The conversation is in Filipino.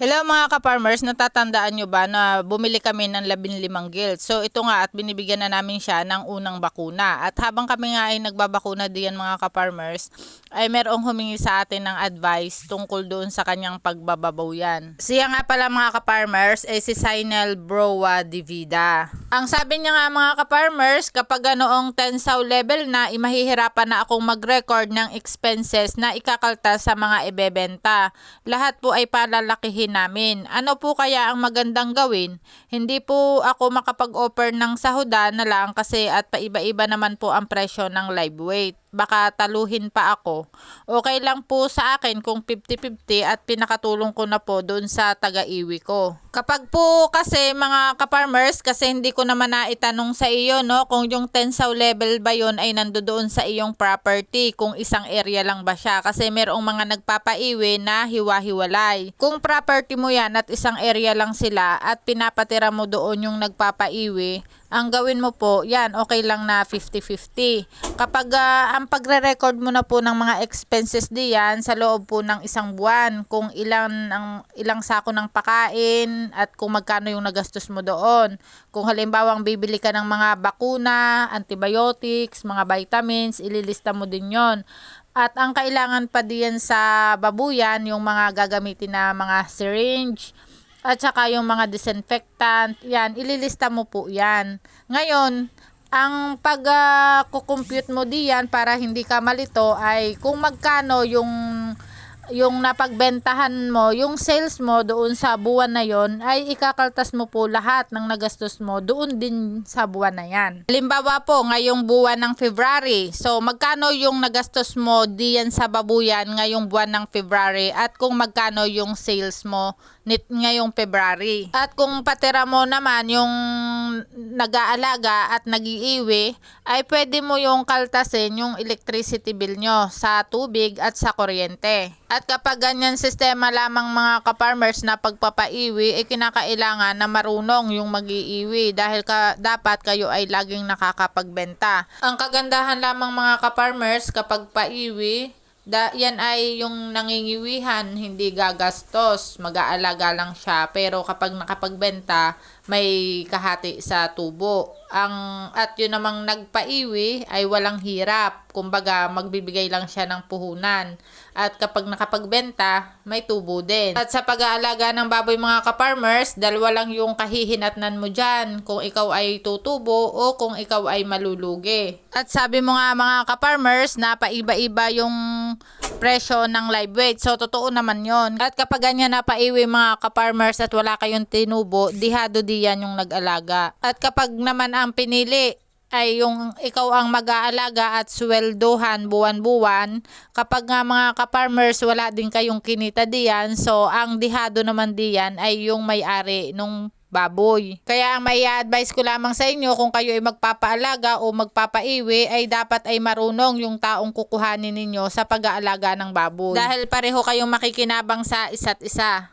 Hello mga ka-farmers, natatandaan nyo ba na bumili kami ng 15 guild? So ito nga at binibigyan na namin siya ng unang bakuna. At habang kami nga ay nagbabakuna diyan mga ka-farmers, ay merong humingi sa atin ng advice tungkol doon sa kanyang pagbababaw yan. Siya nga pala mga ka-farmers ay si Sinel Browa Divida. Ang sabi niya nga mga ka-farmers, kapag ganoong 10 saw level na, imahihirapan na akong mag-record ng expenses na ikakaltas sa mga ibebenta. Lahat po ay palalakihin namin. Ano po kaya ang magandang gawin? Hindi po ako makapag-offer ng sahuda na lang kasi at paiba-iba naman po ang presyo ng live weight. Baka taluhin pa ako. Okay lang po sa akin kung 50-50 at pinakatulong ko na po doon sa taga-iwi ko. Kapag po kasi mga ka-farmers, kasi hindi ko naman naitanong sa iyo no, kung yung 10 saw level ba yon ay nandoon sa iyong property, kung isang area lang ba siya. Kasi merong mga nagpapaiwi na hiwa-hiwalay. Kung property mo yan at isang area lang sila at pinapatira mo doon yung nagpapaiwi, ang gawin mo po, yan, okay lang na 50-50. Kapag ah, ang pagre-record mo na po ng mga expenses diyan sa loob po ng isang buwan, kung ilang, ang, ilang sako ng pakain at kung magkano yung nagastos mo doon. Kung halimbawa bibili ka ng mga bakuna, antibiotics, mga vitamins, ililista mo din yon. At ang kailangan pa diyan sa babuyan, yung mga gagamitin na mga syringe, at saka yung mga disinfectant, yan, ililista mo po yan. Ngayon, ang pag-compute mo diyan para hindi ka malito ay kung magkano yung yung napagbentahan mo, yung sales mo doon sa buwan na yon ay ikakaltas mo po lahat ng nagastos mo doon din sa buwan na yan. Halimbawa po, ngayong buwan ng February. So, magkano yung nagastos mo diyan sa babuyan ngayong buwan ng February at kung magkano yung sales mo nit ngayong February. At kung patira mo naman yung nag-aalaga at nag-iiwi, ay pwede mo yung kaltasin yung electricity bill nyo sa tubig at sa kuryente. At kapag ganyan sistema lamang mga ka-farmers na pagpapaiwi, ay kinakailangan na marunong yung mag-iiwi dahil ka, dapat kayo ay laging nakakapagbenta. Ang kagandahan lamang mga ka-farmers kapag paiwi, Da, yan ay yung nangingiwihan, hindi gagastos, mag-aalaga lang siya. Pero kapag nakapagbenta, may kahati sa tubo. Ang, at yun namang nagpaiwi ay walang hirap. Kumbaga, magbibigay lang siya ng puhunan. At kapag nakapagbenta, may tubo din. At sa pag-aalaga ng baboy mga ka-farmers, dalawa lang yung kahihinatnan mo dyan. Kung ikaw ay tutubo o kung ikaw ay malulugi. At sabi mo nga mga ka-farmers na paiba-iba yung presyo ng live weight. So, totoo naman yon At kapag ganyan na paiwi mga ka-farmers at wala kayong tinubo, dihado diyan yung nag-alaga. At kapag naman ang pinili ay yung ikaw ang mag-aalaga at sweldohan buwan-buwan. Kapag nga mga ka-farmers wala din kayong kinita diyan, so ang dihado naman diyan ay yung may-ari nung baboy. Kaya ang may advice ko lamang sa inyo kung kayo ay magpapaalaga o magpapaiwi ay dapat ay marunong yung taong kukuhanin ninyo sa pag-aalaga ng baboy. Dahil pareho kayong makikinabang sa isa't isa.